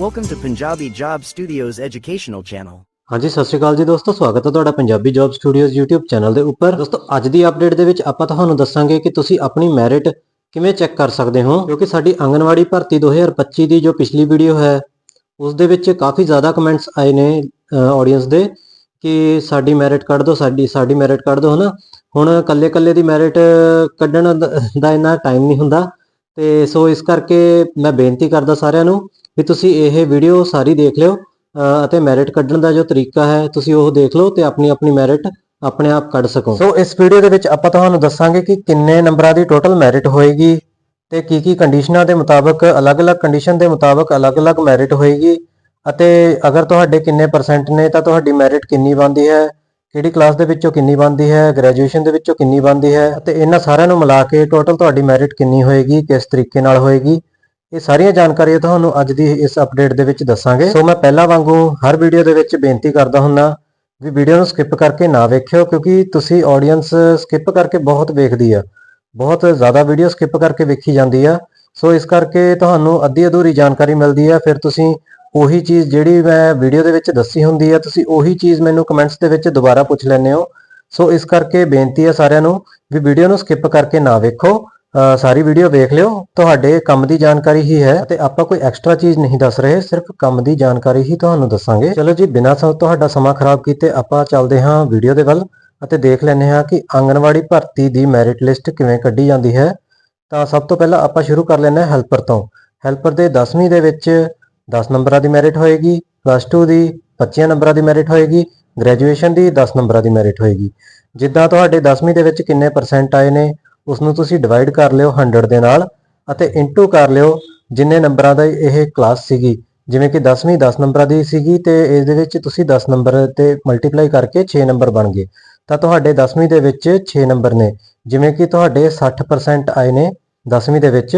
Welcome to Punjabi Job Studios educational channel. ਹਾਂਜੀ, ਸਤਿ ਸ਼੍ਰੀ ਅਕਾਲ ਜੀ ਦੋਸਤੋ, ਸਵਾਗਤ ਹੈ ਤੁਹਾਡਾ Punjabi job studios YouTube channel ਦੇ ਉੱਪਰ ਦੋਸਤੋ, ਅੱਜ ਦੀ ਅਪਡੇਟ ਦੇ ਵਿੱਚ ਆਪਾਂ ਤੁਹਾਨੂੰ ਦੱਸਾਂਗੇ ਕਿ ਤੁਸੀਂ ਆਪਣੀ ਮੈਰਿਟ ਕਿਵੇਂ ਚੈੱਕ ਕਰ ਸਕਦੇ ਹੋ, ਕਿਉਂਕਿ ਸਾਡੀ ਆਂਗਨਵਾੜੀ ਭਰਤੀ 2025 ਦੀ ਜੋ ਪਿਛਲੀ ਵੀਡੀਓ ਹੈ, ਉਸ ਦੇ ਵਿੱਚ ਕਾਫੀ ਜ਼ਿਆਦਾ ਕਮੈਂਟਸ ਆਏ ਨੇ ਆਡੀਅנס ਦੇ, ਕਿ ਸਾਡੀ ਮੈਰਿਟ ਕੱਢ ਦਿਓ, ਸਾਡੀ ਸਾਡੀ ਮੈਰਿਟ ਕੱਢ ਦਿਓ, ਹਨਾ ਹੁਣ ਕੱਲੇ ਕੱਲੇ ਦੀ ਮੈਰਿਟ ਕੱਢਣ ਦਾ ਇੰਨਾ ਟਾਈਮ ਨਹੀਂ ਹੁੰਦਾ, ਤੇ ਸੋ ਇਸ ਕਰਕੇ ਮੈਂ ਬੇਨਤੀ ਕਰਦਾ ਸਾਰਿਆਂ ਨੂੰ ਵੀ ਤੁਸੀਂ ਇਹ ਵੀਡੀਓ ਸਾਰੀ ਦੇਖ ਲਿਓ ਅਤੇ ਮੈਰਿਟ ਕੱਢਣ ਦਾ ਜੋ ਤਰੀਕਾ ਹੈ, ਤੁਸੀਂ ਉਹ ਦੇਖ ਲਓ ਤੇ ਆਪਣੀ ਆਪਣੀ ਮੈਰਿਟ ਆਪਣੇ ਆਪ ਕੱਢ ਸਕੋ। ਸੋ ਇਸ ਵੀਡੀਓ ਦੇ ਵਿੱਚ ਆਪਾਂ ਤੁਹਾਨੂੰ ਦੱਸਾਂਗੇ ਕਿ ਕਿੰਨੇ ਨੰਬਰਾਂ ਦੀ ਟੋਟਲ ਮੈਰਿਟ ਹੋਏਗੀ ਤੇ ਕੀ ਕੀ ਕੰਡੀਸ਼ਨਾਂ ਦੇ ਮੁਤਾਬਕ, ਅਲੱਗ-ਅਲੱਗ ਕੰਡੀਸ਼ਨ ਦੇ ਮੁਤਾਬਕ ਅਲੱਗ-ਅਲੱਗ ਮੈਰਿਟ ਹੋਏਗੀ। ਅਤੇ ਅਗਰ ਤੁਹਾਡੇ ਕਿੰਨੇ ਪਰਸੈਂਟ ਨੇ, ਤਾਂ ਤੁਹਾਡੀ ਮੈਰਿਟ ਕਿੰਨੀ ਬਣਦੀ ਹੈ, ਕਿਹੜੀ ਕਲਾਸ ਦੇ ਵਿੱਚੋਂ ਕਿੰਨੀ ਬਣਦੀ ਹੈ ਗ੍ਰੈਜੂਏਸ਼ਨ ਦੇ ਵਿੱਚੋਂ ਕਿੰਨੀ ਬਣਦੀ ਹੈ, ਅਤੇ ਇਹਨਾਂ ਸਾਰਿਆਂ ਨੂੰ ਮਿਲਾ ਕੇ ਟੋਟਲ ਤੁਹਾਡੀ ਮੈਰਿਟ ਕਿੰਨੀ ਹੋਏਗੀ, ਕਿਸ ਤਰੀਕੇ ਨਾਲ ਹੋਏਗੀ। ਇਹ ਸਾਰੀਆਂ ਜਾਣਕਾਰੀਆਂ ਤੁਹਾਨੂੰ ਅੱਜ ਦੀ ਇਸ ਅਪਡੇਟ ਦੇ ਵਿੱਚ ਦੱਸਾਂਗੇ। ਸੋ ਮੈਂ ਪਹਿਲਾਂ ਵਾਂਗੂ ਹਰ ਵੀਡੀਓ ਦੇ ਵਿੱਚ ਬੇਨਤੀ ਕਰਦਾ ਹੁੰਨਾ ਵੀ ਵੀਡੀਓ ਨੂੰ ਸਕਿਪ ਕਰਕੇ ਨਾ ਵੇਖਿਓ, ਕਿਉਂਕਿ ਤੁਸੀਂ ਆਡੀਅנס ਸਕਿਪ ਕਰਕੇ ਬਹੁਤ ਵੇਖਦੀ ਆ। ਬਹੁਤ ਜ਼ਿਆਦਾ ਵੀਡੀਓ ਸਕਿਪ ਕਰਕੇ ਵੇਖੀ ਜਾਂਦੀ ਆ। ਸੋ ਇਸ ਕਰਕੇ ਤੁਹਾਨੂੰ ਅੱਧੀ ਅਧੂਰੀ ਜਾਣਕਾਰੀ ਮਿਲਦੀ ਆ। ਫਿਰ ਤੁਸੀਂ ਉਹੀ ਚੀਜ਼ ਜਿਹੜੀ ਮੈਂ ਵੀਡੀਓ ਦੇ ਵਿੱਚ ਦੱਸੀ ਹੁੰਦੀ ਆ, ਤੁਸੀਂ ਉਹੀ ਚੀਜ਼ ਮੈਨੂੰ ਕਮੈਂਟਸ ਦੇ ਵਿੱਚ ਦੁਬਾਰਾ ਪੁੱਛ ਲੈਂਦੇ ਹੋ। ਸੋ ਇਸ ਕਰਕੇ ਬੇਨਤੀ ਆ ਸਾਰਿਆਂ ਨੂੰ ਵੀ ਵੀਡੀਓ ਨੂੰ ਸਕਿਪ ਕਰਕੇ ਨਾ ਵੇਖੋ। ਸਾਰੀ ਵੀਡੀਓ ਵੇਖ ਲਿਓ। ਤੁਹਾਡੇ ਕੰਮ ਦੀ ਜਾਣਕਾਰੀ ਹੀ ਹੈ ਅਤੇ ਆਪਾਂ ਕੋਈ ਐਕਸਟਰਾ ਚੀਜ਼ ਨਹੀਂ ਦੱਸ ਰਹੇ, ਸਿਰਫ ਕੰਮ ਦੀ ਜਾਣਕਾਰੀ ਹੀ ਤੁਹਾਨੂੰ ਦੱਸਾਂਗੇ। ਚਲੋ ਜੀ, ਬਿਨਾਂ ਤੁਹਾਡਾ ਸਮਾਂ ਖਰਾਬ ਕੀਤੇ ਆਪਾਂ ਚੱਲਦੇ ਹਾਂ ਵੀਡੀਓ ਦੇ ਵੱਲ ਅਤੇ ਦੇਖ ਲੈਂਦੇ ਹਾਂ ਕਿ ਆਂਗਣਵਾੜੀ ਭਰਤੀ ਦੀ ਮੈਰਿਟ ਲਿਸਟ ਕਿਵੇਂ ਕੱਢੀ ਜਾਂਦੀ ਹੈ। ਤਾਂ ਸਭ ਤੋਂ ਪਹਿਲਾਂ ਆਪਾਂ ਸ਼ੁਰੂ ਕਰ ਲੈਂਦੇ ਹਾਂ ਹੈਲਪਰ ਤੋਂ। ਹੈਲਪਰ ਦੇ 10ਵੀਂ ਦੇ ਵਿੱਚ 10 ਨੰਬਰਾਂ ਦੀ ਮੈਰਿਟ ਹੋਏਗੀ ਪਲੱਸ 2 ਦੀ 25 ਨੰਬਰਾਂ ਦੀ ਮੈਰਿਟ ਹੋਏਗੀ ਗ੍ਰੈਜੂਏਸ਼ਨ ਦੀ 10 ਨੰਬਰਾਂ ਦੀ ਮੈਰਿਟ ਹੋਏਗੀ। ਜਿੱਦਾਂ ਤੁਹਾਡੇ 10ਵੀਂ ਦੇ ਵਿੱਚ ਕਿੰਨੇ ਪਰਸੈਂਟ ਆਏ ਨੇ ਉਸ ਨੂੰ ਤੁਸੀਂ ਡਿਵਾਈਡ ਕਰ ਲਿਓ 100 ਦੇ ਨਾਲ ਅਤੇ ਇਨਟੂ ਕਰ ਲਿਓ ਜਿੰਨੇ ਨੰਬਰਾਂ ਦਾ ਇਹ ਕਲਾਸ ਸੀਗੀ। ਜਿਵੇਂ ਕਿ 10ਵੀਂ 10 ਨੰਬਰਾਂ ਦੀ ਸੀਗੀ ਤੇ ਇਸ ਦੇ ਵਿੱਚ ਤੁਸੀਂ 10 ਨੰਬਰ ਤੇ ਮਲਟੀਪਲਾਈ ਕਰਕੇ 6 ਨੰਬਰ ਬਣ ਗਏ। ਤਾਂ ਤੁਹਾਡੇ 10ਵੀਂ ਦੇ ਵਿੱਚ 6 ਨੰਬਰ ਨੇ। ਜਿਵੇਂ ਕਿ ਤੁਹਾਡੇ 60% ਆਏ ਨੇ 10ਵੀਂ ਦੇ ਵਿੱਚ,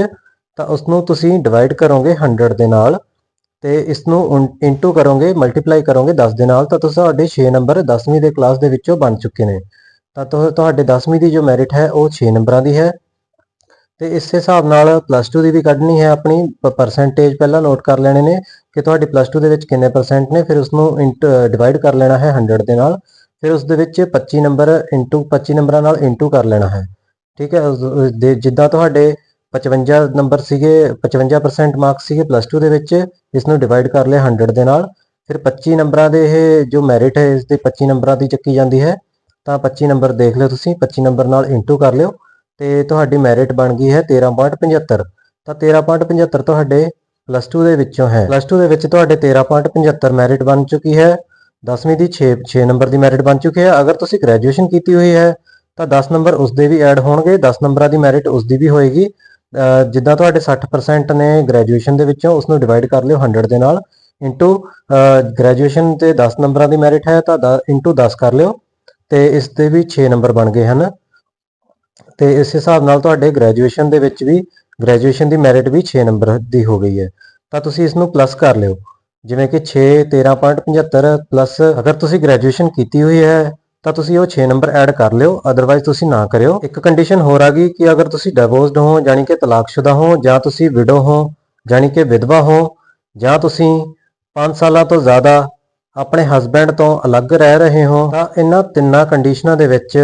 ਤਾਂ ਉਸ ਨੂੰ ਤੁਸੀਂ ਡਿਵਾਈਡ ਕਰੋਗੇ 100 ਦੇ ਨਾਲ ਤੇ ਇਸ ਨੂੰ ਇਨਟੂ ਕਰੋਗੇ ਮਲਟੀਪਲਾਈ ਕਰੋਗੇ 10 ਦੇ ਨਾਲ, ਤਾਂ ਤੁਹਾਡੇ 6 ਨੰਬਰ 10ਵੀਂ ਦੇ ਕਲਾਸ ਦੇ ਵਿੱਚੋਂ ਬਣ ਚੁੱਕੇ ਨੇ। ਤਾਂ ਤੁਹ- ਤੁਹਾਡੇ 10ਵੀਂ ਦੀ ਜੋ ਮੈਰਿਟ ਹੈ, ਉਹ 6 ਨੰਬਰਾਂ ਦੀ ਹੈ। ਤੇ ਇਸ ਹਿਸਾਬ ਨਾਲ ਪਲੱਸ 2 ਦੀ ਵੀ ਕੱਢਣੀ ਹੈ ਆਪਣੀ ਪਰਸੈਂਟੇਜ ਪਹਿਲਾਂ ਨੋਟ ਕਰ ਲੈਣੇ ਨੇ ਕਿ ਤੁਹਾਡੀ ਪਲੱਸ 2 ਦੇ ਵਿੱਚ ਕਿੰਨੇ ਪਰਸੈਂਟ ਨੇ, ਫਿਰ ਉਸ ਨੂੰ ਡਿਵਾਈਡ ਕਰ ਲੈਣਾ ਹੈ 100 ਦੇ ਨਾਲ, ਫਿਰ ਉਸ ਦੇ ਵਿੱਚ 25 ਨੰਬਰ ਇੰਟੂ 25 ਨੰਬਰਾਂ ਨਾਲ ਇੰਟੂ ਕਰ ਲੈਣਾ ਹੈ। ਠੀਕ ਹੈ ਜਿੱਦਾਂ ਤੁਹਾਡੇ 55 ਨੰਬਰ ਸੀਗੇ 55% ਮਾਰਕਸ ਸੀਗੇ ਪਲੱਸ 2 ਦੇ ਵਿੱਚ ਇਸ ਨੂੰ ਡਿਵਾਈਡ ਕਰ ਲਿਆ 100 ਦੇ ਨਾਲ, ਫਿਰ 25 ਨੰਬਰਾਂ ਦੇ ਇਹ ਜੋ ਮੈਰਿਟ ਹੈ, ਇਸ ਦੇ 25 ਨੰਬਰਾਂ ਦੀ ਚੱਕੀ ਜਾਂਦੀ ਹੈ। ਤਾਂ 25 ਨੰਬਰ ਦੇਖ ਲਿਓ ਤੁਸੀਂ 25 ਨੰਬਰ ਨਾਲ ਇੰਟੂ ਕਰ ਲਿਓ ਤੇ ਤੁਹਾਡੀ ਮੈਰਿਟ ਬਣ ਗਈ ਹੈ 13.75 ਤਾਂ 13.75 ਤੁਹਾਡੇ ਪਲੱਸ 2 ਦੇ ਵਿੱਚੋਂ ਹੈ। ਪਲੱਸ 2 ਦੇ ਵਿੱਚ ਤੁਹਾਡੇ 13.75 ਮੈਰਿਟ ਬਣ ਚੁੱਕੀ ਹੈ। 10ਵੀਂ ਦੀ 6 6 ਨੰਬਰ ਦੀ ਮੈਰਿਟ ਬਣ ਚੁੱਕੀ ਹੈ। ਅਗਰ ਤੁਸੀਂ ਗ੍ਰੈਜੂਏਸ਼ਨ ਕੀਤੀ ਹੋਈ ਹੈ, ਤਾਂ 10 ਨੰਬਰ ਉਸ ਦੇ ਵੀ ਐਡ ਹੋਣਗੇ। 10 ਨੰਬਰਾਂ ਦੀ ਮੈਰਿਟ ਉਸ ਦੀ ਵੀ ਹੋਏਗੀ। ਜਿੱਦਾਂ ਤੁਹਾਡੇ 60% ਨੇ ਗ੍ਰੈਜੂਏਸ਼ਨ ਦੇ ਵਿੱਚੋਂ ਉਸ ਨੂੰ ਡਿਵਾਈਡ ਕਰ ਲਿਓ 100 ਦੇ ਨਾਲ। ਇੰਟੂ ਗ੍ਰੈਜੂਏਸ਼ਨ ਤੇ 10 ਨੰਬਰਾਂ ਦੀ ਮੈਰਿਟ ਹੈ, ਤਾਂ ਇੰਟੂ 10 ਕਰ ਲਿਓ। ਤੇ ਇਸ ਦੇ ਵੀ 6 ਨੰਬਰ ਬਣ ਗਏ ਹਨ। ਤੇ ਇਸ ਹਿਸਾਬ ਨਾਲ ਤੁਹਾਡੇ ਗ੍ਰੈਜੂਏਸ਼ਨ ਦੇ ਵਿੱਚ ਵੀ ਗ੍ਰੈਜੂਏਸ਼ਨ ਦੀ ਮੈਰਿਟ ਵੀ 6 ਨੰਬਰ ਦੀ ਹੋ ਗਈ ਹੈ। ਤਾਂ ਤੁਸੀਂ ਇਸ ਨੂੰ ਪਲੱਸ ਕਰ ਲਿਓ। ਜਿਵੇਂ ਕਿ 6 13.75 ਪਲੱਸ ਅਗਰ ਤੁਸੀਂ ਗ੍ਰੈਜੂਏਸ਼ਨ ਕੀਤੀ ਹੋਈ ਹੈ, ਤਾਂ ਤੁਸੀਂ ਉਹ 6 ਨੰਬਰ ਐਡ ਕਰ ਲਿਓ। ਅਦਰਵਾਈਜ਼ ਤੁਸੀਂ ਨਾ ਕਰਿਓ। ਇੱਕ ਕੰਡੀਸ਼ਨ ਹੋਰ ਆ ਗਈ ਕਿ ਅਗਰ ਤੁਸੀਂ ਡਿਵੋਰਸਡ ਹੋ ਯਾਨੀ ਕਿ ਤਲਾਕਸ਼ੁਦਾ ਹੋ, ਜਾਂ ਤੁਸੀਂ ਵਿਡੋ ਹੋ ਯਾਨੀ ਕਿ ਵਿਧਵਾ ਹੋ, ਜਾਂ ਤੁਸੀਂ 5 ਸਾਲਾਂ ਤੋਂ ਜ਼ਿਆਦਾ ਆਪਣੇ ਹਸਬੈਂਡ ਤੋਂ ਅਲੱਗ ਰਹਿ ਰਹੇ ਹੋ, ਤਾਂ ਇਹਨਾਂ ਤਿੰਨਾਂ ਕੰਡੀਸ਼ਨਾਂ ਦੇ ਵਿੱਚ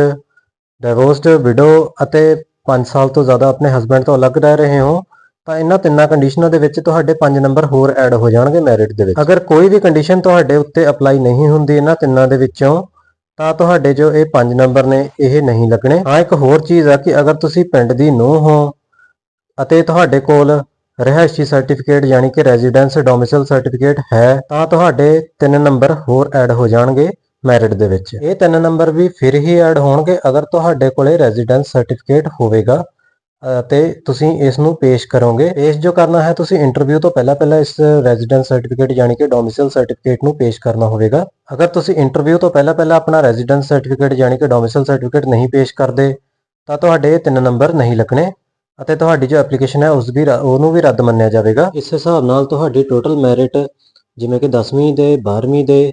ਡਿਵੋਰਸਡ ਵਿਡੋ ਅਤੇ 5 ਸਾਲ ਤੋਂ ਜ਼ਿਆਦਾ ਆਪਣੇ ਹਸਬੈਂਡ ਤੋਂ ਅਲੱਗ ਰਹਿ ਰਹੇ ਹੋ, ਤਾਂ ਇਹਨਾਂ ਤਿੰਨਾਂ ਕੰਡੀਸ਼ਨਾਂ ਦੇ ਵਿੱਚ ਤੁਹਾਡੇ 5 ਨੰਬਰ ਹੋਰ ਐਡ ਹੋ ਜਾਣਗੇ ਮੈਰਿਟ ਦੇ ਵਿੱਚ। ਅਗਰ ਕੋਈ ਵੀ ਕੰਡੀਸ਼ਨ ਤੁਹਾਡੇ ਉੱਤੇ ਅਪਲਾਈ ਨਹੀਂ ਹੁੰਦੀ ਇਹਨਾਂ ਤਿੰਨਾਂ ਦੇ ਵਿੱਚੋਂ, ਤਾਂ ਤੁਹਾਡੇ ਜੋ ਇਹ 5 ਨੰਬਰ ਨੇ, ਇਹ ਨਹੀਂ ਲੱਗਣੇ। ਹਾਂ ਇੱਕ ਹੋਰ ਚੀਜ਼ ਆ ਕਿ ਅਗਰ ਤੁਸੀਂ ਪਿੰਡ ਦੀ ਨੂੰਹ ਹੋ ਅਤੇ ਤੁਹਾਡੇ ਕੋਲ ਰਹਿائشੀ ਸਰਟੀਫਿਕੇਟ ਯਾਨੀ ਕਿ ਰੈਜ਼ੀਡੈਂਸ ਡੋਮਿਸਾਈਲ ਸਰਟੀਫਿਕੇਟ ਹੈ, ਤਾਂ ਤੁਹਾਡੇ ਤਿੰਨ ਨੰਬਰ ਹੋਰ ਐਡ ਹੋ ਜਾਣਗੇ ਮੈਰਿਟ ਦੇ ਵਿੱਚ। ਇਹ ਤਿੰਨ ਨੰਬਰ ਵੀ ਫਿਰ ਹੀ ਐਡ ਹੋਣਗੇ ਅਗਰ ਤੁਹਾਡੇ ਕੋਲੇ ਰੈਜ਼ੀਡੈਂਸ ਸਰਟੀਫਿਕੇਟ ਹੋਵੇਗਾ ਤੇ ਤੁਸੀਂ ਇਸ ਨੂੰ ਪੇਸ਼ ਕਰੋਗੇ। ਇਸ ਜੋ ਕਰਨਾ ਹੈ, ਤੁਸੀਂ ਇੰਟਰਵਿਊ ਤੋਂ ਪਹਿਲਾਂ ਪਹਿਲਾਂ ਇਸ ਰੈਜ਼ੀਡੈਂਸ ਸਰਟੀਫਿਕੇਟ ਯਾਨੀ ਕਿ ਡੋਮਿਸਾਈਲ ਸਰਟੀਫਿਕੇਟ ਨੂੰ ਪੇਸ਼ ਕਰਨਾ ਹੋਵੇਗਾ। ਅਗਰ ਤੁਸੀਂ ਇੰਟਰਵਿਊ ਤੋਂ ਪਹਿਲਾਂ ਪਹਿਲਾਂ ਆਪਣਾ ਰੈਜ਼ੀਡੈਂਸ ਸਰਟੀਫਿਕੇਟ ਯਾਨੀ ਕਿ ਡੋਮਿਸਾਈਲ ਸਰਟੀਫਿਕੇਟ ਨਹੀਂ ਪੇਸ਼ ਕਰਦੇ, ਤਾਂ ਤੁਹਾਡੇ ਤਿੰਨ ਨੰਬਰ ਨਹੀਂ ਲੱਗਣੇ। ਅਤੇ ਤੁਹਾਡੀ ਜੋ ਐਪਲੀਕੇਸ਼ਨ ਹੈ, ਉਸ ਵੀ ਰ- ਉਹਨੂੰ ਵੀ ਰੱਦ ਮੰਨਿਆ ਜਾਵੇਗਾ। ਇਸ ਹਿਸਾਬ ਨਾਲ ਤੁਹਾਡੀ ਟੋਟਲ ਮੈਰਿਟ ਜਿਵੇਂ ਕਿ 10ਵੀਂ ਦੇ 12ਵੀਂ ਦੇ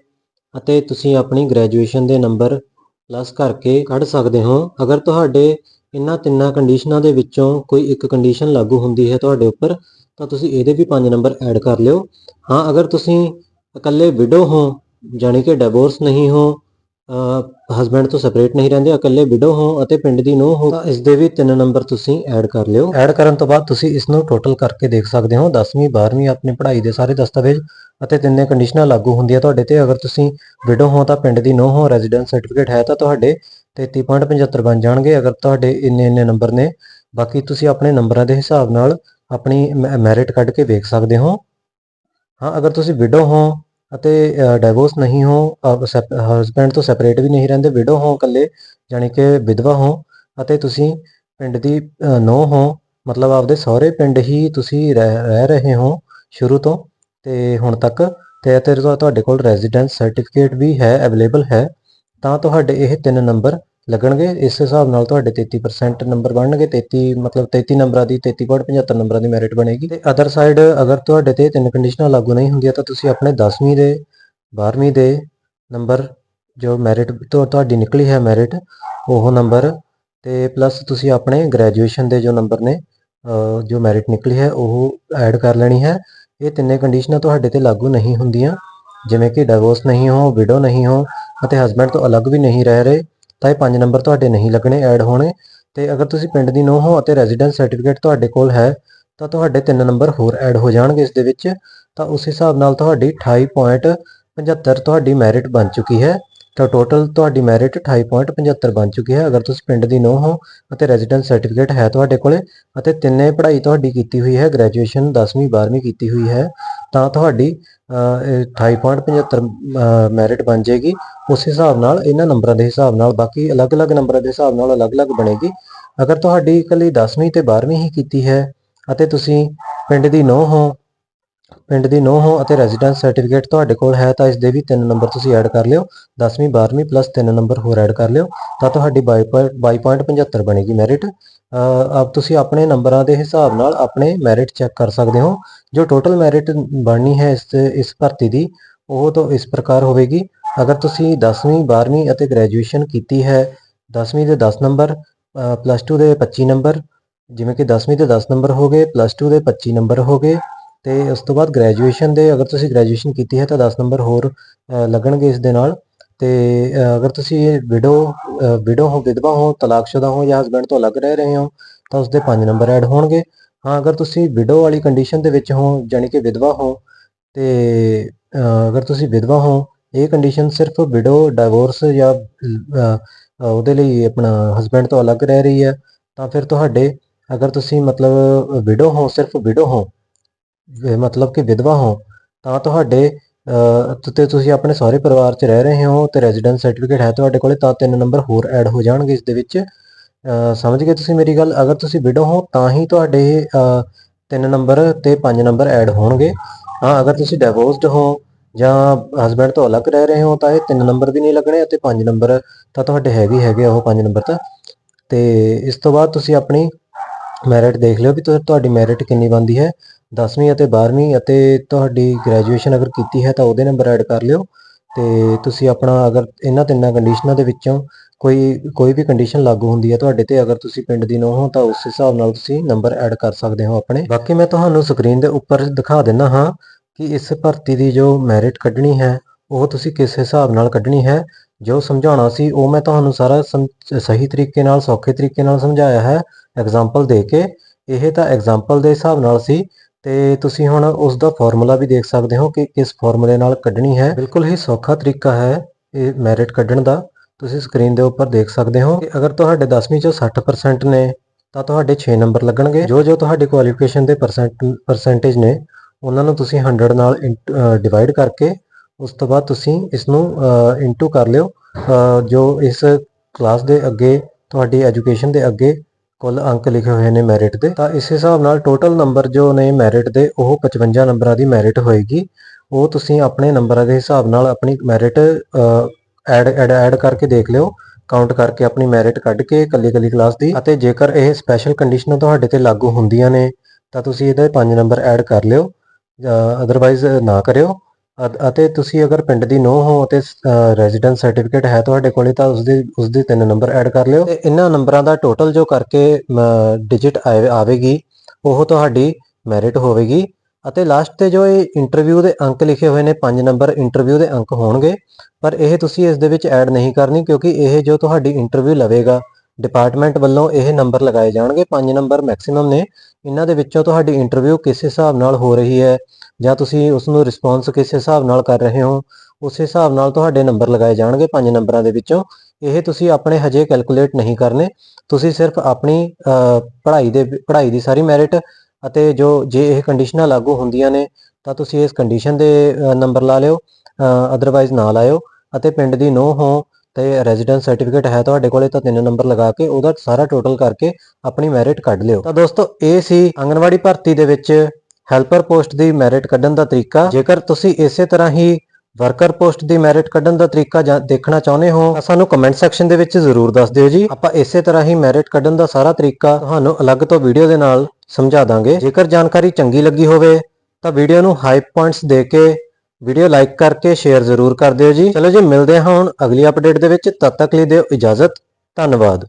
ਅਤੇ ਤੁਸੀਂ ਆਪਣੀ ਗ੍ਰੈਜੂਏਸ਼ਨ ਦੇ ਨੰਬਰ ਪਲੱਸ ਕਰਕੇ ਕੱਢ ਸਕਦੇ ਹੋ। ਅਗਰ ਤੁਹਾਡੇ ਇਹਨਾਂ ਤਿੰਨਾਂ ਕੰਡੀਸ਼ਨਾਂ ਦੇ ਵਿੱਚੋਂ ਕੋਈ ਇੱਕ ਕੰਡੀਸ਼ਨ ਲਾਗੂ ਹੁੰਦੀ ਹੈ ਤੁਹਾਡੇ ਉੱਪਰ, ਤਾਂ ਤੁਸੀਂ ਇਹਦੇ ਵੀ 5 ਨੰਬਰ ਐਡ ਕਰ ਲਿਓ। ਹਾਂ, ਅਗਰ ਤੁਸੀਂ ਇਕੱਲੇ ਵਿਡੋ ਹੋ, ਜਾਣੀ ਕਿ ਡਿਵੋਰਸ ਨਹੀਂ ਹੋ ਹਸਬੰਡ ਤੋਂ ਸੈਪਰੇਟ ਨਹੀਂ ਰਹਿੰਦੇ, ਇਕੱਲੇ ਵਿਡੋ ਹੋ ਅਤੇ ਪਿੰਡ ਦੀ ਨੂੰਹ ਹੋ, ਤਾਂ ਇਸ ਦੇ ਵੀ ਤਿੰਨ ਨੰਬਰ ਤੁਸੀਂ ਐਡ ਕਰ ਲਿਓ। ਐਡ ਕਰਨ ਤੋਂ ਬਾਅਦ ਤੁਸੀਂ ਇਸ ਨੂੰ ਟੋਟਲ ਕਰਕੇ ਦੇਖ ਸਕਦੇ ਹੋ 10ਵੀਂ 12ਵੀਂ ਆਪਣੀ ਪੜ੍ਹਾਈ ਦੇ ਸਾਰੇ ਦਸਤਾਵੇਜ਼ ਅਤੇ ਤਿੰਨੇ ਕੰਡੀਸ਼ਨਾਂ ਲਾਗੂ ਹੁੰਦੀਆਂ ਤੁਹਾਡੇ ਤੇ। ਅਗਰ ਤੁਸੀਂ ਵਿਡੋ ਹੋ ਤਾਂ ਪਿੰਡ ਦੀ ਨੂੰਹ ਹੋ ਰੈਜ਼ੀਡੈਂਸ ਸਰਟੀਫਿਕੇਟ ਹੈ ਤਾਂ ਤੁਹਾਡੇ 33.75 ਬਣ ਜਾਣਗੇ। ਅਗਰ ਤੁਹਾਡੇ ਇੰਨੇ ਇੰਨੇ ਨੰਬਰ ਨੇ, ਬਾਕੀ ਤੁਸੀਂ ਆਪਣੇ ਨੰਬਰਾਂ ਦੇ ਹਿਸਾਬ ਨਾਲ ਆਪਣੀ ਮੈਰਿਟ ਕੱਢ ਕੇ ਵੇਖ ਸਕਦੇ ਹੋ। ਹਾਂ, ਅਗਰ ਤੁਸੀਂ ਵਿਡੋ ਹੋ ਅਤੇ ਡਾਈਵੋਰਸ ਨਹੀਂ ਹੋ ਹਸਬੈਂਡ ਤੋਂ ਸੈਪਰੇਟ ਵੀ ਨਹੀਂ ਰਹਿੰਦੇ ਵਿਡੋ ਹੋ ਇਕੱਲੇ, ਜਾਣੀ ਕਿ ਵਿਧਵਾ ਹੋ ਅਤੇ ਤੁਸੀਂ ਪਿੰਡ ਦੀ ਨੋ ਹੋ ਮਤਲਬ ਆਪਦੇ ਸਹੁਰੇ ਪਿੰਡ ਹੀ ਤੁਸੀਂ ਰਹਿ ਰਹਿ ਰਹੇ ਹੋ ਸ਼ੁਰੂ ਤੋਂ, ਤੇ ਹੁਣ ਤੱਕ, ਤੇ ਅਤੇ ਤੁਹਾਡੇ ਕੋਲ ਰੈਜ਼ੀਡੈਂਸ ਸਰਟੀਫਿਕੇਟ ਵੀ ਹੈ ਅਵੇਲੇਬਲ ਹੈ, ਤਾਂ ਤੁਹਾਡੇ ਇਹ ਤਿੰਨ ਨੰਬਰ ਲੱਗਣਗੇ, ਇਸ ਹਿਸਾਬ ਨਾਲ ਤੁਹਾਡੇ 33% ਨੰਬਰ ਬਣਨਗੇ 33 ਮਤਲਬ 33 ਨੰਬਰਾਂ ਦੀ 33.75 ਨੰਬਰਾਂ ਦੀ ਮੈਰਿਟ ਬਣੇਗੀ। ਤੇ ਅਦਰ ਸਾਈਡ ਅਗਰ ਤੁਹਾਡੇ ਤੇ ਤਿੰਨ ਕੰਡੀਸ਼ਨਾਂ ਲਾਗੂ ਨਹੀਂ ਹੁੰਦੀਆਂ, ਤਾਂ ਤੁਸੀਂ ਆਪਣੇ 10ਵੀਂ ਦੇ 12ਵੀਂ ਦੇ ਨੰਬਰ ਜੋ ਮੈਰਿਟ ਤੋਂ, ਤੁਹਾਡੀ ਨਿਕਲੀ ਹੈ ਮੈਰਿਟ ਉਹ ਨੰਬਰ ਤੇ ਪਲੱਸ ਤੁਸੀਂ ਆਪਣੇ ਗ੍ਰੈਜੂਏਸ਼ਨ ਦੇ ਜੋ ਨੰਬਰ ਨੇ ਜੋ ਮੈਰਿਟ ਨਿਕਲੀ ਹੈ, ਉਹ ਐਡ ਕਰ ਲੈਣੀ ਹੈ। ਇਹ ਤਿੰਨੇ ਕੰਡੀਸ਼ਨਾਂ ਤੁਹਾਡੇ ਤੇ ਲਾਗੂ ਨਹੀਂ ਹੁੰਦੀਆਂ, ਜਿਵੇਂ ਕਿ ਡਿਵੋਰਸ ਨਹੀਂ ਹੋ ਵਿਡੋ ਨਹੀਂ ਹੋ, ਅਤੇ ਹਸਬੰਡ ਤੋਂ ਅਲੱਗ ਵੀ ਨਹੀਂ ਰਹਿ ਰਹੇ। ਤਾਂ ਇਹ ਪੰਜ ਨੰਬਰ ਤੁਹਾਡੇ ਨਹੀਂ ਲੱਗਣੇ ਐਡ ਹੋਣੇ। ਤੇ ਅਗਰ ਤੁਸੀਂ ਪਿੰਡ ਦੀ ਨੋ ਹੋ ਅਤੇ ਰੈਜ਼ੀਡੈਂਸ ਸਰਟੀਫਿਕੇਟ ਤੁਹਾਡੇ ਕੋਲ ਹੈ, ਤਾਂ ਤੁਹਾਡੇ ਤਿੰਨ ਨੰਬਰ ਹੋਰ ਐਡ ਹੋ ਜਾਣਗੇ ਇਸ ਦੇ ਵਿੱਚ। ਤਾਂ ਉਸ ਹਿਸਾਬ ਨਾਲ ਤੁਹਾਡੀ 28.75 ਤੁਹਾਡੀ ਮੈਰਿਟ ਬਣ ਚੁੱਕੀ ਹੈ। ਤਾਂ ਟੋਟਲ ਤੁਹਾਡੀ ਮੈਰਿਟ 28.75 ਬਣ ਚੁੱਕੀ ਹੈ। ਅਗਰ ਤੁਸੀਂ ਪਿੰਡ ਦੀ ਨੋ ਹੋ ਅਤੇ ਰੈਜ਼ੀਡੈਂਸ ਸਰਟੀਫਿਕੇਟ ਹੈ ਤੁਹਾਡੇ ਕੋਲੇ, ਅਤੇ ਤਿੰਨੇ ਪੜ੍ਹਾਈ ਤੁਹਾਡੀ ਕੀਤੀ ਹੋਈ ਹੈ ਗ੍ਰੈਜੂਏਸ਼ਨ 10ਵੀਂ 12ਵੀਂ ਕੀਤੀ ਹੋਈ ਹੈ। ਤਾਂ ਤੁਹਾਡੀ ਅਹ, ਇਹ 28.75 ਮੈਰਿਟ ਬਣ ਜਾਏਗੀ। ਉਸ ਹਿਸਾਬ ਨਾਲ ਇਹਨਾਂ ਨੰਬਰਾਂ ਦੇ ਹਿਸਾਬ ਨਾਲ ਬਾਕੀ ਅਲੱਗ-ਅਲੱਗ ਨੰਬਰਾਂ ਦੇ ਹਿਸਾਬ ਨਾਲ ਅਲੱਗ-ਅਲੱਗ ਬਣੇਗੀ। ਅਗਰ ਤੁਹਾਡੀ ਇਕੱਲੀ 10ਵੀਂ ਤੇ 12ਵੀਂ ਹੀ ਕੀਤੀ ਹੈ ਅਤੇ ਤੁਸੀਂ ਪਿੰਡ ਦੀ ਨੋ ਹੋ ਪਿੰਡ ਦੀ ਨੋ ਹੋ ਅਤੇ ਰੈਜ਼ੀਡੈਂਸ ਸਰਟੀਫਿਕੇਟ ਤੁਹਾਡੇ ਕੋਲ ਹੈ ਤਾਂ ਇਸ ਦੇ ਵੀ ਤਿੰਨ ਨੰਬਰ ਤੁਸੀਂ ਐਡ ਕਰ ਲਿਓ। 10ਵੀਂ 12ਵੀਂ ਪਲੱਸ ਤਿੰਨ ਨੰਬਰ ਹੋਰ ਐਡ ਕਰ ਲਿਓ ਤਾਂ ਤੁਹਾਡੀ 22.75 ਬਣੇਗੀ ਮੈਰਿਟ ਆਪ ਤੁਸੀਂ ਆਪਣੇ ਨੰਬਰਾਂ ਦੇ ਹਿਸਾਬ ਨਾਲ ਆਪਣੇ ਮੈਰਿਟ ਚੈੱਕ ਕਰ ਸਕਦੇ ਹੋ। ਜੋ ਟੋਟਲ ਮੈਰਿਟ ਬਣਨੀ ਹੈ ਇਸ ਇਸ ਭਰਤੀ ਦੀ, ਉਹ ਤੋਂ ਇਸ ਪ੍ਰਕਾਰ ਹੋਵੇਗੀ। ਅਗਰ ਤੁਸੀਂ 10ਵੀਂ 12ਵੀਂ ਅਤੇ ਗ੍ਰੈਜੂਏਸ਼ਨ ਕੀਤੀ ਹੈ 10ਵੀਂ ਦੇ 10 ਨੰਬਰ ਪਲੱਸ 2 ਦੇ 25 ਨੰਬਰ, ਜਿਵੇਂ ਕਿ 10ਵੀਂ ਦੇ 10 ਨੰਬਰ ਹੋ ਗਏ ਪਲੱਸ 2 ਦੇ 25 ਨੰਬਰ ਹੋ ਗਏ ਤੇ ਉਸ ਤੋਂ ਬਾਅਦ ਗ੍ਰੈਜੂਏਸ਼ਨ ਦੇ ਅਗਰ ਤੁਸੀਂ ਗ੍ਰੈਜੂਏਸ਼ਨ ਕੀਤੀ ਹੈ ਤਾਂ 10 ਨੰਬਰ ਹੋਰ ਲੱਗਣਗੇ ਇਸ ਦੇ ਨਾਲ। ਤੇ ਅਗਰ ਤੁਸੀਂ ਵਿਡੋ ਵਿਡੋ ਹੋ, ਵਿਧਵਾ ਹੋ, ਤਲਾਕਸ਼ੁਦਾ ਹੋ ਜਾਂ ਹਸਬੰਡ ਤੋਂ ਅਲੱਗ ਰਹਿ ਰਹੇ ਹੋ, ਤਾਂ ਉਸ ਦੇ 5 ਨੰਬਰ ਐਡ ਹੋਣਗੇ। ਹਾਂ, ਅਗਰ ਤੁਸੀਂ ਵਿਡੋ ਵਾਲੀ ਕੰਡੀਸ਼ਨ ਦੇ ਵਿੱਚ ਹੋ, ਜਾਣੀ ਕਿ ਵਿਧਵਾ ਹੋ, ਤੇ ਅਗਰ ਤੁਸੀਂ ਵਿਧਵਾ ਹੋ, ਇਹ ਕੰਡੀਸ਼ਨ ਸਿਰਫ ਵਿਡੋ ਡਿਵੋਰਸ ਜਾਂ ਉਹਦੇ ਲਈ ਆਪਣਾ ਹਸਬੰਡ ਤੋਂ ਅਲੱਗ ਰਹਿ ਰਹੀ ਹੈ, ਤਾਂ ਫਿਰ ਤੁਹਾਡੇ, ਅਗਰ ਤੁਸੀਂ ਮਤਲਬ ਵਿਡੋ ਹੋ, ਸਿਰਫ ਵਿਡੋ ਹੋ ਮਤਲਬ ਕਿ ਵਿਧਵਾ ਹੋ ਤਾਂ ਤੁਹਾਡੇ ਅ, ਤੇ ਤੁਸੀਂ ਆਪਣੇ ਸਹੁਰੇ ਪਰਿਵਾਰ 'ਚ ਰਹਿ ਰਹੇ ਹੋ ਤੇ ਰੈਜ਼ੀਡੈਂਸ ਸਰਟੀਫਿਕੇਟ ਹੈ ਤੁਹਾਡੇ ਕੋਲੇ ਤਾਂ ਤਿੰਨ ਨੰਬਰ ਹੋਰ ਐਡ ਹੋ ਜਾਣਗੇ ਇਸ ਦੇ ਵਿੱਚ। ਸਮਝ ਗਏ ਤੁਸੀਂ ਮੇਰੀ ਗੱਲ? ਅਗਰ ਤੁਸੀਂ ਵਿਡੋ ਹੋ ਤਾਂ ਹੀ ਤੁਹਾਡੇ ਤਿੰਨ ਨੰਬਰ ਤੇ ਪੰਜ ਨੰਬਰ ਐਡ ਹੋਣਗੇ। ਹਾਂ ਅਗਰ ਤੁਸੀਂ ਡਿਵੋਰਸਡ ਹੋ ਜਾਂ ਹਸਬੰਡ ਤੋਂ ਅਲੱਗ ਰਹਿ ਰਹੇ ਹੋ ਤਾਂ ਇਹ ਤਿੰਨ ਨੰਬਰ ਵੀ ਨਹੀਂ ਲੱਗਣੇ ਅਤੇ ਪੰਜ ਨੰਬਰ ਤਾਂ ਤੁਹਾਡੇ ਹੈਗੇ ਹੀ ਹੈਗੇ ਆ ਉਹ ਪੰਜ ਨੰਬਰ ਤਾਂ। ਤੇ ਇਸ ਤੋਂ ਬਾਅਦ ਤੁਸੀਂ ਆਪਣੀ ਮੈਰਿਟ ਦੇਖ ਲਿਓ ਵੀ ਤੁਹਾਡੀ ਮੈਰਿਟ ਕਿੰਨੀ ਬਣਦੀ ਹੈ। 10ਵੀਂ ਅਤੇ 12ਵੀਂ ਅਤੇ ਤੁਹਾਡੀ ਗ੍ਰੈਜੂਏਸ਼ਨ ਅਗਰ ਕੀਤੀ ਹੈ ਤਾਂ ਉਹਦੇ ਨੰਬਰ ਐਡ ਕਰ ਲਿਓ ਤੇ ਤੁਸੀਂ ਆਪਣਾ ਅਗਰ ਇਹਨਾਂ ਤਿੰਨਾਂ ਕੰਡੀਸ਼ਨਾਂ ਦੇ ਵਿੱਚੋਂ ਕੋਈ ਕੋਈ ਵੀ ਕੰਡੀਸ਼ਨ ਲਾਗੂ ਹੁੰਦੀ ਹੈ ਤੁਹਾਡੇ ਤੇ ਅਗਰ ਤੁਸੀਂ ਪਿੰਡ ਦੀ ਨੋ ਹੋ ਤਾਂ ਉਸ ਹਿਸਾਬ ਨਾਲ ਤੁਸੀਂ ਨੰਬਰ ਐਡ ਕਰ ਸਕਦੇ ਹੋ ਆਪਣੇ। ਬਾਕੀ ਮੈਂ ਤੁਹਾਨੂੰ ਸਕਰੀਨ ਦੇ ਉੱਪਰ ਦਿਖਾ ਦਿੰਦਾ ਹਾਂ ਕਿ ਇਸ ਭਰਤੀ ਦੀ ਜੋ ਮੈਰਿਟ ਕੱਢਣੀ ਹੈ, ਉਹ ਤੁਸੀਂ ਕਿਸ ਹਿਸਾਬ ਨਾਲ ਕੱਢਣੀ ਹੈ, ਜੋ ਸਮਝਾਉਣਾ ਸੀ ਉਹ ਮੈਂ ਤੁਹਾਨੂੰ ਸਾਰਾ ਸਮ- ਸਹੀ ਤਰੀਕੇ ਨਾਲ, ਸੌਖੇ ਤਰੀਕੇ ਨਾਲ ਸਮਝਾਇਆ ਹੈ। ਐਗਜ਼ਾਮਪਲ ਦੇ ਕੇ, ਇਹ ਤਾਂ ਐਗਜ਼ਾਮਪਲ ਦੇ ਹਿਸਾਬ ਨਾਲ ਸੀ ਤੇ ਤੁਸੀਂ ਹੁਣ ਉਸ ਦਾ ਫਾਰਮੂਲਾ ਵੀ ਦੇਖ ਸਕਦੇ ਹੋ ਕਿ ਕਿਸ ਫਾਰਮੂਲੇ ਨਾਲ ਕੱਢਣੀ ਹੈ। ਬਿਲਕੁਲ ਹੀ ਸੌਖਾ ਤਰੀਕਾ ਹੈ ਇਹ ਮੈਰਿਟ ਕੱਢਣ ਦਾ। ਤੁਸੀਂ ਸਕਰੀਨ ਦੇ ਉੱਪਰ ਦੇਖ ਸਕਦੇ ਹੋ ਕਿ ਅਗਰ ਤੁਹਾਡੇ 10ਵੀਂ ਚੋਂ 60% ਨੇ, ਤਾਂ ਤੁਹਾਡੇ 6 ਨੰਬਰ ਲੱਗਣਗੇ। ਜੋ ਜੋ ਤੁਹਾਡੀ ਕੁਆਲੀਫਿਕੇਸ਼ਨ ਦੇ ਪਰਸੈਂਟ ਪਰਸੈਂਟੇਜ ਨੇ, ਉਹਨਾਂ ਨੂੰ ਤੁਸੀਂ 100 ਨਾਲ ਡਿਵਾਈਡ ਕਰਕੇ ਉਸ ਤੋਂ ਬਾਅਦ ਤੁਸੀਂ ਇਸ ਨੂੰ ਇਨਟੂ ਕਰ ਲਿਓ। ਜੋ ਇਸ ਕਲਾਸ ਦੇ ਅੱਗੇ, ਤੁਹਾਡੀ ਐਜੂਕੇਸ਼ਨ ਦੇ ਅੱਗੇ ਕੁੱਲ ਅੰਕ ਲਿਖੇ ਹੋਏ ਨੇ ਮੈਰਿਟ ਦੇ, ਤਾਂ ਇਸ ਹਿਸਾਬ ਨਾਲ ਟੋਟਲ ਨੰਬਰ ਜੋ ਨੇ ਮੈਰਿਟ ਦੇ, ਉਹ 55 ਨੰਬਰਾਂ ਦੀ ਮੈਰਿਟ ਹੋਏਗੀ। ਉਹ ਤੁਸੀਂ ਆਪਣੇ ਨੰਬਰਾਂ ਦੇ ਹਿਸਾਬ ਨਾਲ ਆਪਣੀ ਮੈਰਿਟ ਐਡ ਐਡ ਐਡ ਕਰਕੇ ਦੇਖ ਲਿਓ। ਕਾਊਂਟ ਕਰਕੇ ਆਪਣੀ ਮੈਰਿਟ ਕੱਢ ਕੇ ਕੱਲੀ ਕੱਲੀ ਕਲਾਸ ਦੀ। ਅਤੇ ਜੇਕਰ ਇਹ ਸਪੈਸ਼ਲ ਕੰਡੀਸ਼ਨਾਂ ਤੁਹਾਡੇ ਤੇ ਲਾਗੂ ਹੁੰਦੀਆਂ ਨੇ, ਤਾਂ ਤੁਸੀਂ ਇਹਦੇ 5 ਨੰਬਰ ਐਡ ਕਰ ਲਿਓ। ਅਦਰਵਾਈਜ਼ ਨਾ ਕਰਿਓ। ਅ- ਅਤੇ ਤੁਸੀਂ ਅਗਰ ਪਿੰਡ ਦੀ ਨੋ ਹੋ ਅਤੇ ਰੈਜ਼ੀਡੈਂਸ ਸਰਟੀਫਿਕੇਟ ਹੈ ਤੁਹਾਡੇ ਕੋਲੇ ਤਾਂ ਉਸਦੇ ਉਸਦੇ ਤਿੰਨ ਨੰਬਰ ਐਡ ਕਰ ਲਿਓ। ਤੇ ਇਹਨਾਂ ਨੰਬਰਾਂ ਦਾ ਟੋਟਲ ਜੋ ਕਰਕੇ ਡਿਜਿਟ ਆਵੇਗੀ, ਉਹ ਤੁਹਾਡੀ ਮੈਰਿਟ ਹੋਵੇਗੀ। ਅਤੇ ਲਾਸਟ ਤੇ ਜੋ ਇਹ ਇੰਟਰਵਿਊ ਦੇ ਅੰਕ ਲਿਖੇ ਹੋਏ ਨੇ 5 ਨੰਬਰ ਇੰਟਰਵਿਊ ਦੇ ਅੰਕ ਹੋਣਗੇ। ਪਰ ਇਹ ਤੁਸੀਂ ਇਸ ਦੇ ਵਿੱਚ ਐਡ ਨਹੀਂ ਕਰਨੀ, ਕਿਉਂਕਿ ਇਹ ਜੋ ਤੁਹਾਡੀ ਇੰਟਰਵਿਊ ਲਵੇਗਾ ਡਿਪਾਰਟਮੈਂਟ ਵੱਲੋਂ ਇਹ ਨੰਬਰ ਲਗਾਏ ਜਾਣਗੇ 5 ਨੰਬਰ ਮੈਕਸਿਮਮ ਨੇ। ਇਹਨਾਂ ਦੇ ਵਿੱਚੋਂ ਤੁਹਾਡੀ ਇੰਟਰਵਿਊ ਕਿਸ ਹਿਸਾਬ ਨਾਲ ਹੋ ਰਹੀ ਹੈ ਜਾਂ ਤੁਸੀਂ ਉਸ ਨੂੰ ਰਿਸਪੌਂਸ ਕਿਸ ਹਿਸਾਬ ਨਾਲ ਕਰ ਰਹੇ ਹੋ, ਉਸ ਹਿਸਾਬ ਨਾਲ ਤੁਹਾਡੇ ਨੰਬਰ ਲਗਾਏ ਜਾਣਗੇ 5 ਨੰਬਰਾਂ ਦੇ ਵਿੱਚੋਂ। ਇਹ ਤੁਸੀਂ ਆਪਣੇ ਹਜੇ ਕੈਲਕੂਲੇਟ ਨਹੀਂ ਕਰਨੇ। ਤੁਸੀਂ ਸਿਰਫ ਆਪਣੀ ਪੜ੍ਹਾਈ ਦੇ, ਪੜ੍ਹਾਈ ਦੀ ਸਾਰੀ ਮੈਰਿਟ ਅਤੇ ਜੋ, ਜੇ ਇਹ ਕੰਡੀਸ਼ਨਾਂ ਲਾਗੂ ਹੁੰਦੀਆਂ ਨੇ, ਤਾਂ ਤੁਸੀਂ ਇਸ ਕੰਡੀਸ਼ਨ ਦੇ ਨੰਬਰ ਲਾ ਲਿਓ ਅਦਰਵਾਈਜ਼ ਨਾ ਲਾਇਓ ਅਤੇ ਪਿੰਡ ਦੀ ਨੋ ਹੋ ਤੇ ਰੈਜ਼ੀਡੈਂਸ ਸਰਟੀਫਿਕੇਟ ਹੈ ਤੁਹਾਡੇ ਕੋਲੇ ਤਾਂ ਤਿੰਨ ਨੰਬਰ ਲਗਾ ਕੇ ਉਹਦਾ ਸਾਰਾ ਟੋਟਲ ਕਰਕੇ ਆਪਣੀ ਮੈਰਿਟ ਕੱਢ ਲਿਓ। ਤਾਂ ਦੋਸਤੋ, ਇਹ ਸੀ ਆਂਗਨਵਾੜੀ ਭਰਤੀ ਦੇ ਵਿੱਚ ਹੈਲਪਰ ਪੋਸਟ ਦੀ ਮੈਰਿਟ ਕੱਢਣ ਦਾ ਤਰੀਕਾ। ਜੇਕਰ ਤੁਸੀਂ ਇਸੇ ਤਰ੍ਹਾਂ ਹੀ ਵਰਕਰ ਪੋਸਟ ਦੀ ਮੈਰਿਟ ਕੱਢਣ ਦਾ ਤਰੀਕਾ ਜਾਂ ਦੇਖਣਾ ਚਾਹੁੰਦੇ ਹੋ, ਤਾਂ ਸਾਨੂੰ ਕਮੈਂਟ ਸੈਕਸ਼ਨ ਦੇ ਵਿੱਚ ਜ਼ਰੂਰ ਦੱਸ ਦਿਓ ਜੀ। ਆਪਾਂ ਇਸੇ ਤਰ੍ਹਾਂ ਹੀ ਮੈਰਿਟ ਕੱਢਣ ਦਾ ਸਾਰਾ ਤਰੀਕਾ ਤੁਹਾਨੂੰ ਅਲੱਗ ਤੋਂ ਵੀਡੀਓ ਦੇ ਨਾਲ ਸਮਝਾ ਦਾਂਗੇ। ਜੇਕਰ ਜਾਣਕਾਰੀ ਚੰਗੀ ਲੱਗੀ ਹੋਵੇ, ਤਾਂ ਵੀਡੀਓ ਨੂੰ ਹਾਈ ਪੁਆਇੰਟਸ ਦੇ ਕੇ ਵੀਡੀਓ ਲਾਈਕ ਕਰਕੇ ਸ਼ੇਅਰ ਜ਼ਰੂਰ ਕਰ ਦਿਓ ਜੀ। ਚਲੋ ਜੀ, ਮਿਲਦੇ ਹਾਂ ਹੁਣ ਅਗਲੀ ਅਪਡੇਟ ਦੇ ਵਿੱਚ। ਤਦ ਤੱਕ ਲਈ ਦਿਓ ਇਜਾਜ਼ਤ। ਧੰਨਵਾਦ।